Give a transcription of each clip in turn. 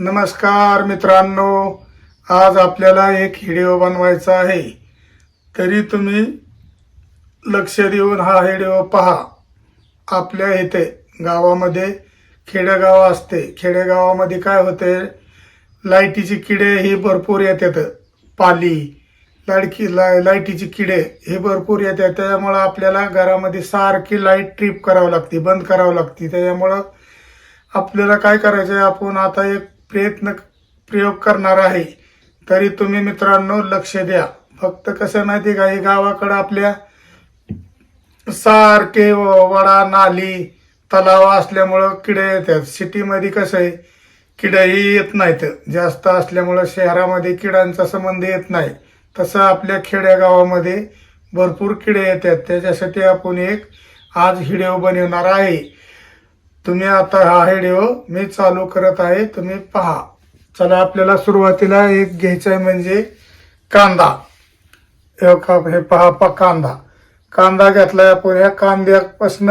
नमस्कार मित्रांनो आज आपल्याला एक व्हिडिओ बनवायचा आहे. तरी तुम्ही लक्ष देऊन हा व्हिडिओ पहा. आपल्या इथे गावामध्ये खेडेगाव असते. खेडेगावामध्ये काय होते? लाईटीची किडे ही भरपूर येतात. पाली लाडकी ला लाईटीची किडे हे भरपूर येतात. त्याच्यामुळं आपल्याला घरामध्ये सारखी लाइट ट्रिप करावं लागते बंद करावं लागते. त्याच्यामुळं आपल्याला काय करायचं आहे आपण आता एक प्रयत्न प्रयोग करणार आहे. तरी तुम्ही मित्रांनो लक्ष द्या. फक्त कसं माहिती का हे गावाकडं आपल्या सारखे वडा नाली तलाव असल्यामुळं किडे येतात. सिटीमध्ये कसं आहे किडेही येत नाहीत. जास्त असल्यामुळं शहरामध्ये किडांचा संबंध येत नाही. तसं आपल्या खेड्यागावामध्ये भरपूर किडे येतात. त्याच्यासाठी आपण एक आज व्हिडिओ बनवणार आहे. तुम्ही आता हा व्हिडिओ मी चालू करत आहे तुम्ही पहा. चला आपल्याला सुरुवातीला एक घ्यायचं आहे म्हणजे कांदा. हे का- हे पहा पा कांदा. कांदा घेतलाय आपण या कांद्यापासून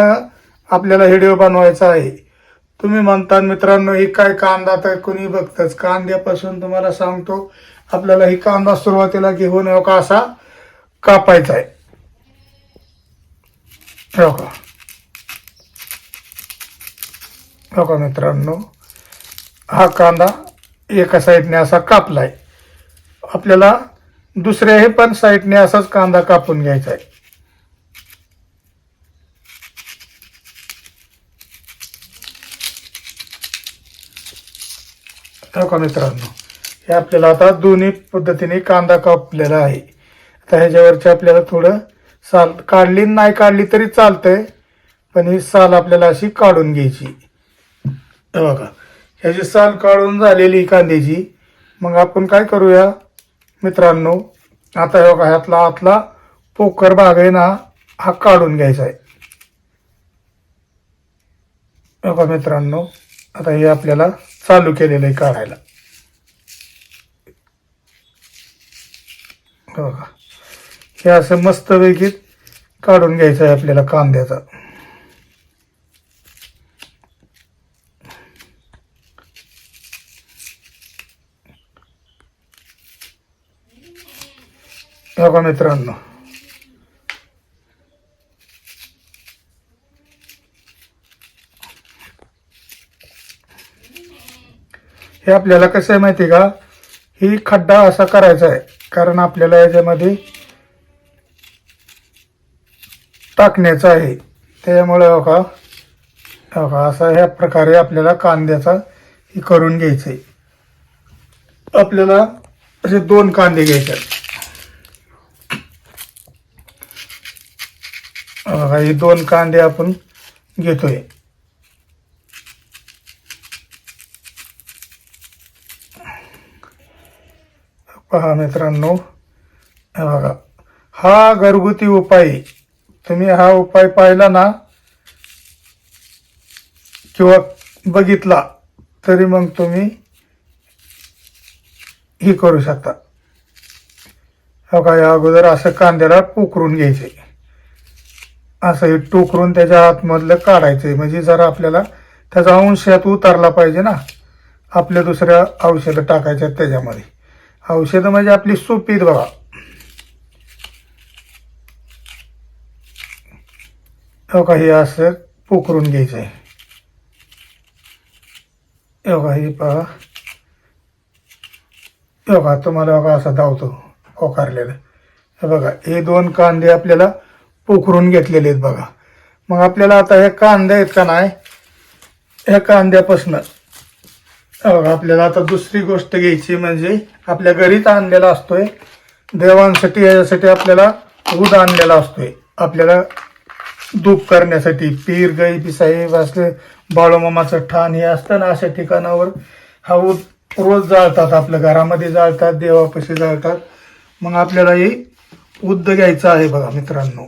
आपल्याला व्हिडिओ बनवायचा आहे. तुम्ही म्हणता मित्रांनो ही काय कांदा तर कोणी बघतच. कांद्यापासून तुम्हाला सांगतो आपल्याला ही कांदा सुरुवातीला घेऊन हो का असा कापायचा आहे हो का? बघा मित्रांनो हा कांदा एका साईडने असा कापलाय. आपल्याला दुसऱ्याही पण साईडने असाच कांदा कापून घ्यायचा आहे. बघा मित्रांनो हे आपल्याला आता दोन्ही पद्धतीने कांदा कापलेला आहे. आता ह्याच्यावरची आपल्याला थोडं साल काढली नाही काढली तरी चालतंय पण ही साल आपल्याला अशी काढून घ्यायची. हे बघा ह्याची साल काढून झालेली कांद्याची. मग आपण काय करूया? मित्रांनो आता हे बघा ह्यातला आतला पोकर भाग आहे ना हा काढून घ्यायचा आहे. बघा मित्रांनो आता हे आपल्याला चालू केलेलं आहे काढायला. बघा हे असं मस्तपैकी काढून घ्यायचं आहे आपल्याला कांद्याचा. बघा मित्रांनो. हे आपल्याला कसं आहे माहिती आहे का? ही खड्डा असा करायचा आहे. कारण आपल्याला याच्यामध्ये टाकण्याचं आहे. त्यामुळे बघा बघा असा ह्या प्रकारे आपल्याला कांद्याचा हे करून घ्यायचं आहे. आपल्याला असे दोन कांदे घ्यायचे आहेत. हे दोन कांदे आपण घेतोय. पहा मित्रांनो बघा. हा घरगुती उपाय तुम्ही हा उपाय पाहिला ना किंवा बघितला तरी मग तुम्ही हे करू शकता. हो का या अगोदर असं कांद्याला पोकरून घ्यायचे. असं हे टोकरून त्याच्या आतमधलं काढायचंय. म्हणजे जरा आपल्याला त्याचा अंश यात उतारला पाहिजे ना. आपल्या दुसऱ्या औषधं टाकायच्या त्याच्यामध्ये. औषधं म्हणजे आपली सोपीत बघा. हो का हे असं पोखरून घ्यायचं आहे हो का हे पहा. हो का तुम्हाला बघा असा धावतो कोकारलेलं हे बघा हे दोन कांदे आपल्याला पोखरून घेतलेले आहेत बघा. मग आपल्याला आता हे कांदे आहेत का नाही? ह्या कांद्यापासनं. आपल्याला आता दुसरी गोष्ट घ्यायची म्हणजे आपल्या घरीच आणलेला असतोय. देवांसाठी याच्यासाठी आपल्याला दूध आणलेला असतोय. आपल्याला धूप करण्यासाठी पीर गाई पिसाहेब असले बाळूमामाचं ठाण हे असतं ना अशा ठिकाणावर हा उद रोज जाळतात आपल्या घरामध्ये जाळतात देवापाशी जाळतात. मग आपल्याला हे उद्द घ्यायचं आहे बघा मित्रांनो.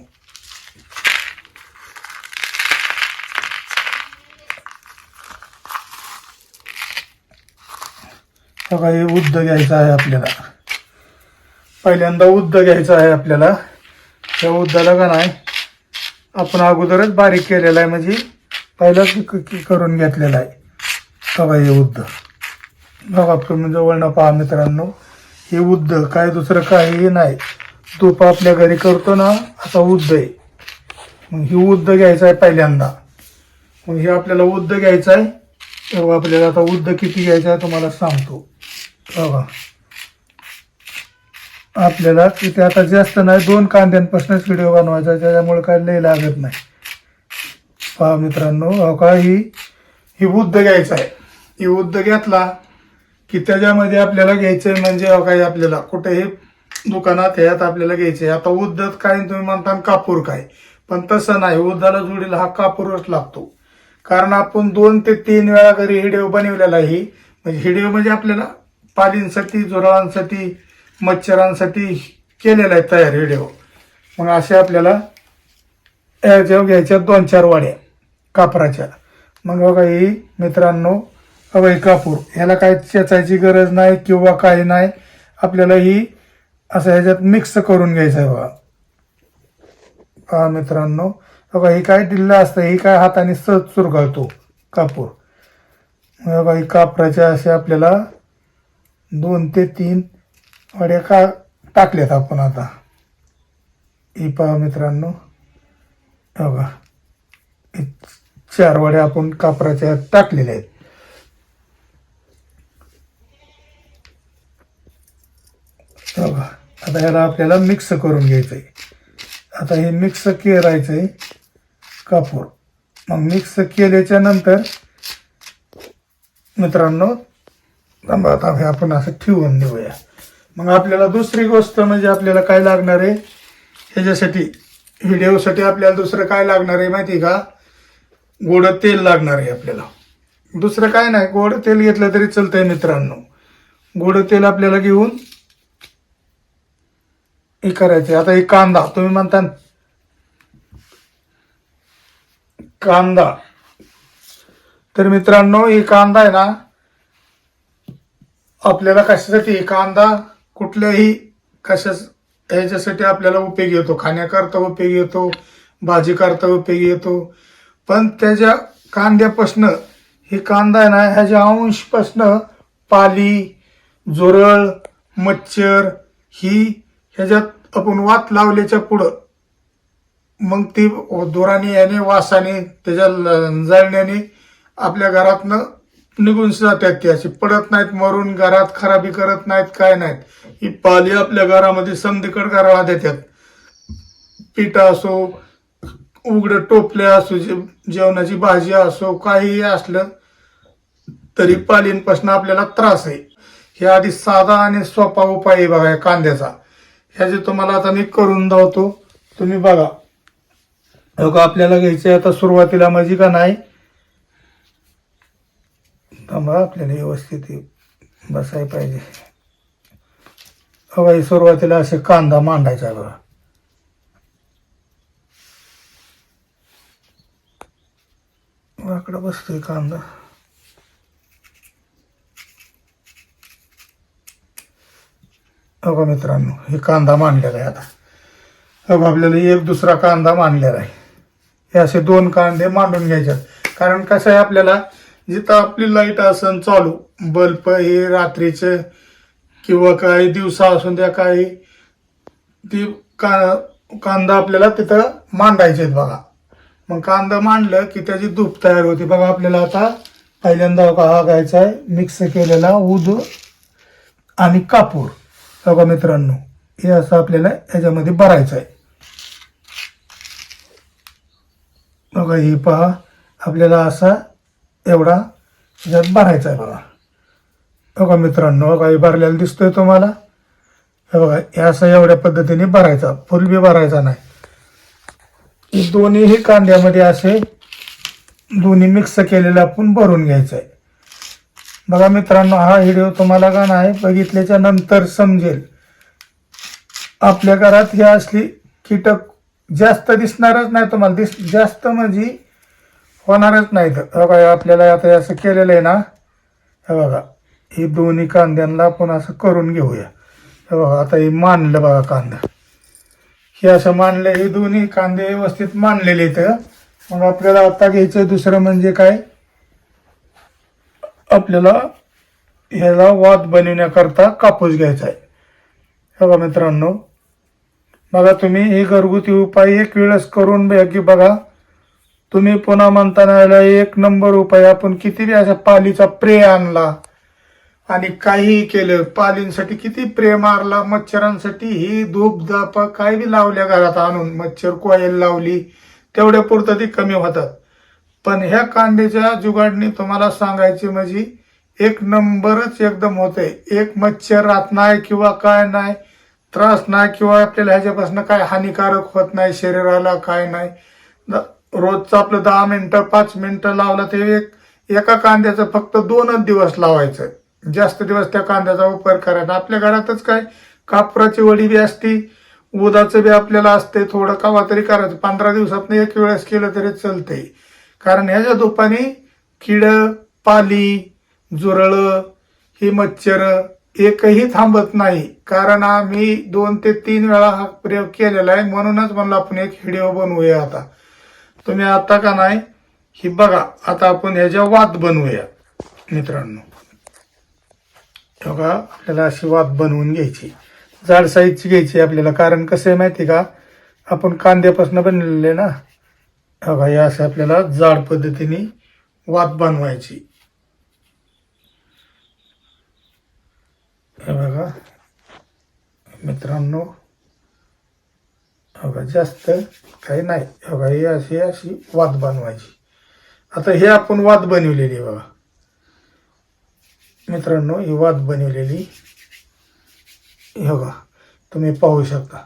बघा हे उद्द घ्यायचं आहे आपल्याला. पहिल्यांदा उद्द घ्यायचं आहे आपल्याला. त्या उद्दाला का नाही आपण अगोदरच बारीक केलेला आहे म्हणजे पहिलाच करून घेतलेला आहे. बघा हे उद्द बघा तुम्ही जवळनं पहा मित्रांनो. हे उद्द काय दुसरं काही नाही. तूप आपल्या घरी करतो ना असा उद्द आहे. मग ही उद्द घ्यायचा आहे पहिल्यांदा. मग हे आपल्याला उद्द घ्यायचा आहे. तेव्हा आपल्याला आता उद्द किती घ्यायचा आहे तुम्हाला सांगतो. बघा. आपल्याला तिथे आता जास्त नाही दोन कांद्यांपासूनच व्हिडिओ बनवायचा ज्याच्यामुळे त्याच्यामुळे काय लय लागत नाही. पहा मित्रांनो अहो का ही ही उद्द घ्यायचा आहे. ही उद्ध घेतला की त्याच्यामध्ये आपल्याला घ्यायचंय म्हणजे अहो काय आपल्याला कुठेही दुकानात ह्यात आपल्याला घ्यायचंय. आता उद्धत काय तुम्ही म्हणता कापूर काय? पण तसं नाही उद्धाला जोडीला हा कापूरच लागतो. कारण आपण दोन ते तीन वेळा घरी हिडिओ बनवलेला ही म्हणजे हिडिओ म्हणजे आपल्याला पालींसाठी झुरळांसाठी मच्छरांसाठी केलेला आहे तयार हिडिओ मग असे आपल्याला याच्या घ्यायच्या दोन चार वाड्या कापराच्या. मग बघा ही मित्रांनो अवय कापूर. ह्याला काय चेचायची गरज नाही किंवा काही नाही. आपल्याला ही असं ह्याच्यात मिक्स करून घ्यायचं आहे बघा. पहा मित्रांनो बघा ही काय दिल्लं असतं ही काय हाताने सहज चुरगळतो कापूर. मग बघा ही कापराच्या असे आपल्याला दोन ते तीन वड्या का टाकल्यात आपण आता. ही पहा मित्रांनो. हे बघा. चार वड्या आपण कापराच्या टाकलेल्या आहेत. बघा. आता ह्याला आपल्याला मिक्स करून घ्यायचं आहे आता हे मिक्स करायचं आहे कापूर. मग मिक्स केल्याच्यानंतर मित्रांनो थांबा आता हे आपण असं ठेवून देऊया. मग आपल्याला दुसरी गोष्ट म्हणजे आपल्याला काय लागणार आहे? ह्याच्यासाठी व्हिडिओसाठी आपल्याला दुसरं काय लागणार आहे माहिती आहे का? गोड तेल लागणार आहे आपल्याला. दुसरं काय नाही गोड तेल घेतलं तरी चालतंय मित्रांनो. गोड तेल आपल्याला घेऊन हे करायचे आता एक कांदा तुम्ही म्हणता कांदा. तर मित्रांनो हे कांदा आहे ना आपल्याला कशासाठी? कांदा कुठल्याही कशा ह्याच्यासाठी आपल्याला उपयोगी येतो. खाण्याकरता उपयोगी येतो भाजी करता उपयोगी येतो. पण त्याच्या कांद्यापासनं हे कांदा आहे ना ह्याच्या अंशपासनं पाली जोरळ मच्छर ही ह्याच्यात आपण वात लावल्याच्या पुढं मग ती दोराने याने वासाने त्याच्या जळण्याने आपल्या घरातनं निघून जातात ती. अशी पडत नाहीत मरून घरात खराबी करत नाहीत काय नाहीत. ही पाली आपल्या घरामध्ये समधीकड घराला देतात. पिठा असो उघड टोपल्या असो जेवणाची भाजी असो काहीही असलं तरी पालींपासून आपल्याला त्रास आहे. हे आधी साधा आणि सोपा उपाय आहे बघा या कांद्याचा. ह्याचे तुम्हाला आता मी करून दावतो. तुम्ही बघा. हो का आपल्याला घ्यायचे आता सुरुवातीला माझी का नाही थांबा आपल्याला व्यवस्थित बसाय बसायला पाहिजे. हवा सुरुवातीला असे कांदा मांडायचा बघा. वाकडा बसतोय कांदा. अगं मित्रांनो हे कांदा मांडलेला आहे आता. अगं आपल्याला एक दुसरा कांदा मांडलेला आहे. हे असे दोन कांदे मांडून घ्यायचे कारण कसं आहे आपल्याला जिथं आपली लाइट असन चालू. बल्ब हे रात्रीचं किंवा काही दिवसा असून द्या काही ती का कांदा आपल्याला तिथं मांडायचे आहेत बघा. मग कांदा मांडलं की त्याची धूप तयार होते. बघा आपल्याला आता पहिल्यांदा हा घ्यायचा आहे. मिक्स केलेला उद आणि कापूर. बघा मित्रांनो हे असं आपल्याला याच्यामध्ये भरायचं आहे. बघा हे पहा आपल्याला असा एवढा ज्यात भरायचा आहे बघा. बघा मित्रांनो बघा भरलेला दिसतोय तुम्हाला. हे बघा हे असं एवढ्या पद्धतीने भरायचा फुल बी भरायचा नाही. दोन्हीही कांद्यामध्ये असे दोन्ही मिक्स केलेले आपण भरून घ्यायचं आहे बघा मित्रांनो हा व्हिडिओ तुम्हाला का नाही बघितल्याच्या नंतर समजेल. आपल्या घरात हे असली कीटक जास्त दिसणारच नाही तुम्हाला. दिस जास्त म्हणजे होणारच नाही बघा आपल्याला आता असं केलेलं आहे ना हे बघा हे दोन्ही कांद्यांना आपण असं करून घेऊया. हे बघा आता हे मांडलं बघा कांदा. हे असं मांडलं हे दोन्ही कांदे व्यवस्थित मांडलेले इथं मग आपल्याला आता घ्यायचं दुसरं म्हणजे काय? आपल्याला ह्याला वाद बनविण्याकरता कापूस घ्यायचा आहे. हे बघा मित्रांनो बघा तुम्ही हे घरगुती उपाय एक वेळेस करून बघा की बघा तुम्ही पुन्हा म्हणताना याला एक नंबर उपाय आपण किती बी अशा पालीचा प्रे आणला आणि काहीही केलं पालींसाठी किती प्रे मारला मच्छरांसाठी ही धूप दापा काय बी लावल्या घरात आणून मच्छर कोयल लावली तेवढ्या पुरतं ती कमी होतात. पण ह्या कांद्याच्या जुगाडणी तुम्हाला सांगायची म्हणजे एक नंबरच एकदम होते एक मच्छर राहत नाही किंवा काय नाही त्रास नाही किंवा आपल्याला ह्याच्यापासून काय हानिकारक होत नाही शरीराला काय नाही. रोजचं आपलं दहा मिनिटं पाच मिनिटं लावलं ते एक एका कांद्याचं फक्त दोनच दिवस लावायचं. जास्त दिवस त्या कांद्याचा वापर करायचा. आपल्या घरातच काय कापराची वडी बी असती उदाचं बी आपल्याला असते थोडं कावा तरी करायचं. पंधरा दिवसात एक वेळेस केलं तरी चालतंय. कारण ह्याच्या धुपाने किड पाली जुरळं ही मच्छर एकही थांबत नाही. कारण आम्ही दोन ते तीन वेळा हा प्रयोग केलेला आहे. म्हणूनच म्हणलं आपण एक व्हिडिओ बनवूया आता. तुम्ही आता का नाही? ही बघा आता आपण ह्याच्या वात बनवूया मित्रांनो. बघा आपल्याला अशी वाद बनवून घ्यायची. जाड साईजची घ्यायची आपल्याला. कारण कसं आहे माहिती का? आपण कांद्यापासून बनलेले ना हो बघा या असं आपल्याला जाड पद्धतीने वाद बनवायची. हे बघा. मित्रांनो हो का जास्त काही नाही. हो का ही अशी अशी वाद बनवायची. आता हे आपण वाद बनवलेली आहे बघा. मित्रांनो ही वाद बनवलेली हे बघा तुम्ही पाहू शकता.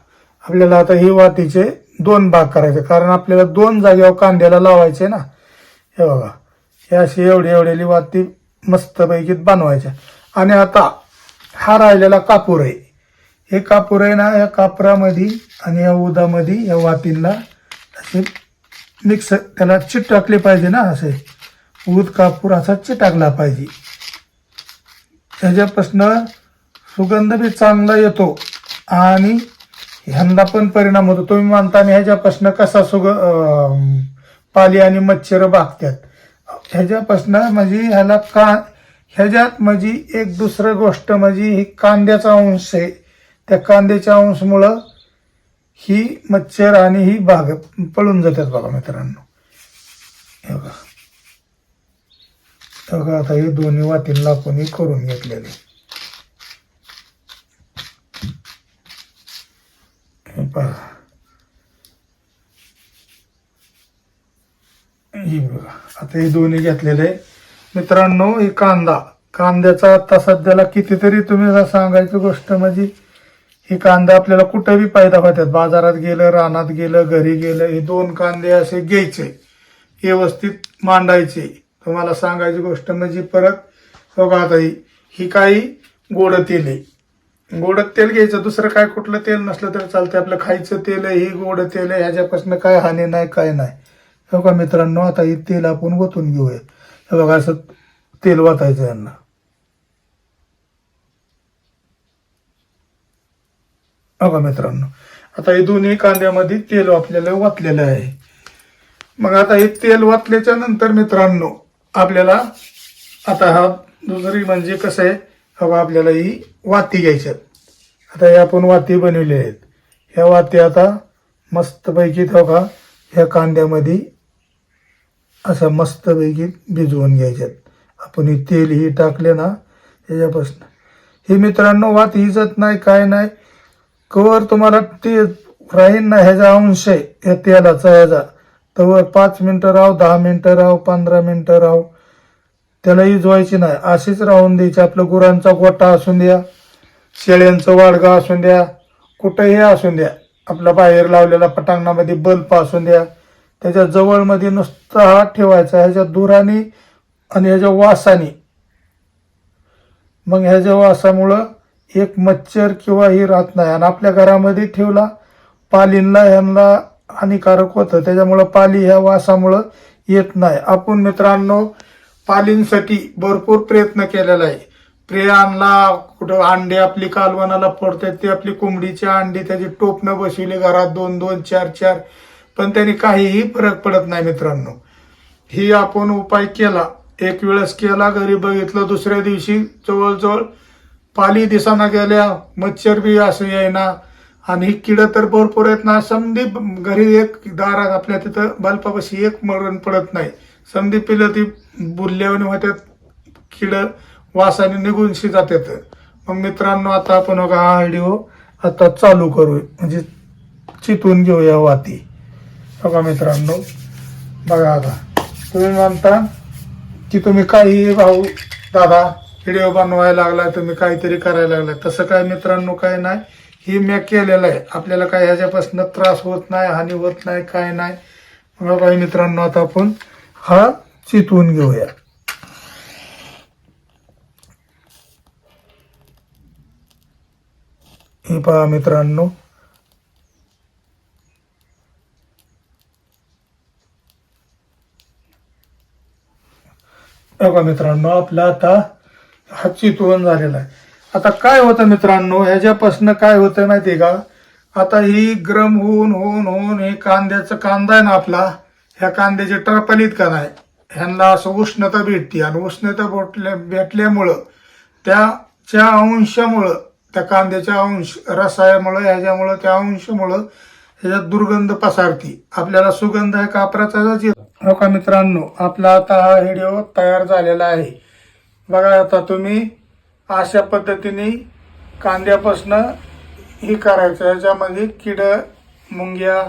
आपल्याला आता ही वातीचे दोन भाग करायचे कारण आपल्याला दोन जागेवर कांद्याला लावायचे ना. हे बघा हे अशी एवढी एवढेली वाती मस्तपैकी बनवायच्या. आणि आता हा राहिलेला कापूर आहे. हे कापूर आहे ना या कापरामध्ये आणि या उदामध्ये या वातींना असे मिक्स त्याला चिट टाकले पाहिजे ना असे. ऊद कापूर असा चिटाकला पाहिजे. त्याच्यापासनं सुगंध बी चांगला येतो आणि ह्यांना पण परिणाम होतो. तुम्ही मानता आणि ह्याच्यापासनं कसा सुग पाली आणि मच्छर भागतात ह्याच्यापासनं म्हणजे ह्याला का ह्याच्यात म्हणजे एक दुसरं गोष्ट म्हणजे ही कांद्याचा अंश आहे. त्या कांद्याच्या अंशमुळं ही मच्छर आणि ही बाग पळून जातात बघा मित्रांनो. हे बघा. बघा आता हे दोन्ही वातींना आपण हे करून घेतलेले. हे ही बघा. आता हे दोन्ही घेतलेले. मित्रांनो हे कांदा. कांद्याचा आता सध्याला कितीतरी तुम्ही सांगायची गोष्ट म्हणजे ही कांदा आपल्याला कुठेही फायदा होतात. बाजारात गेलं रानात गेलं घरी गेलं हे दोन कांदे असे घ्यायचे व्यवस्थित मांडायचे. तुम्हाला सांगायची गोष्ट म्हणजे परत बघा आता ही. ही काही गोड तेल आहे. गोड तेल घ्यायचं दुसरं काय कुठलं तेल नसलं तर चालतं आपलं खायचं तेल आहे ही गोड तेल आहे ह्याच्यापासून काय हानी नाही काय नाही. बघा मित्रांनो आता हे तेल आपण ओतून घेऊया. बघा असं तेल वाचायचं यांना. बघा मित्रांनो? आता हे दोन्ही कांद्यामध्ये तेल आपल्याला वाचलेलं आहे. मग आता हे तेल वाचल्याच्या नंतर मित्रांनो आपल्याला आता हा दुसरी म्हणजे कसं आहे? हवा आपल्याला ही वाती घ्यायच्यात आता हे आपण वाती बनवले आहेत. ह्या वाती आता मस्तपैकी का ह्या कांद्यामध्ये असं मस्तपैकी भिजवून घ्यायच्यात आपण हे तेल ही टाकले ना ह्याच्यापासून हे मित्रांनो वात हिजत नाही काय नाही. कवर तुम्हाला ते राहील ना ह्याचा अंश आहे या तेलाचा ह्याचा. तवर पाच मिनटं राव दहा मिनटं राव पंधरा मिनटं राव त्याला इजवायची नाही. अशीच राहून द्यायची. आपलं गुरांचा गोटा असून द्या शेळ्यांचं वाडगा असून द्या कुठंही असून द्या. आपला बाहेर लावलेला पटांगणामध्ये बल्ब असून द्या. त्याच्या जवळमध्ये नुसता हात ठेवायचा. ह्याच्या धुराने आणि ह्याच्या वासाने. मग ह्याच्या वासामुळं एक मच्छर किंवा ही राहत नाही. आणि आपल्या घरामध्ये ठेवला पालींना ह्यांना हानिकारक होतं. त्याच्यामुळं पाली ह्या वासामुळं येत नाही. आपण मित्रांनो पालींसाठी भरपूर प्रयत्न केलेला आहे. प्रियांना कुठं अंडे आपली कालवनाला पडतात ते आपली कोंबडीची अंडी त्याची टोपनं बसवली घरात दोन दोन चार चार. पण त्यांनी काहीही फरक पडत नाही मित्रांनो. ही आपण उपाय केला. एक वेळेस केला घरी बघितलं दुसऱ्या दिवशी जवळजवळ पाली दिसाना गेल्या मच्छर बी असं येईना. आणि ही किडं तर भरपूर आहेत ना. समधी घरी एक दारात आपल्या तिथं बल्पापाशी एक मरण पडत नाही. समधी पिलं ती बुरल्यावर होत्यात किडं वासाने निघूनशी जातात मग मित्रांनो आता आपण बघा हा व्हिडिओ आता चालू करू म्हणजे चितून घेऊया वाती. बघा मित्रांनो बघा आता. तुम्ही म्हणता की तुम्ही काही भाऊ दादा व्हिडिओ बनवायला लागलाय तुम्ही काहीतरी करायला लागलाय. तसं काय मित्रांनो काय नाही. हे मी केलेलं आहे. आपल्याला काय ह्याच्यापासून त्रास होत नाही हानी होत नाही काय नाही. मग काही मित्रांनो आता आपण हा चितवून घेऊया. हे पहा मित्रांनो. बघा मित्रांनो आपला आता हा चितवण झालेला आहे. आता काय होतं मित्रांनो ह्याच्यापासून काय होतं माहिती का? आता ही गरम होऊन होऊन होऊन हे कांद्याचं कांदा आहे ना आपला ह्या कांद्याचे टरपलीत का नाही? ह्यांना असं उष्णता भेटते आणि उष्णता भेटल्या भेटल्यामुळं त्याच्या अंशामुळं त्या कांद्याच्या अंश रसायामुळं ह्याच्यामुळं त्या अंशामुळं ह्याच्यात दुर्गंध पसारती. आपल्याला सुगंध आहे कापराचाच येतो हो का मित्रांनो आपला आता हा व्हिडिओ तयार झालेला आहे. बघा आता तुम्ही अशा पद्धतीने कांद्यापासनं ही करायचं. याच्यामध्ये किड मुंग्या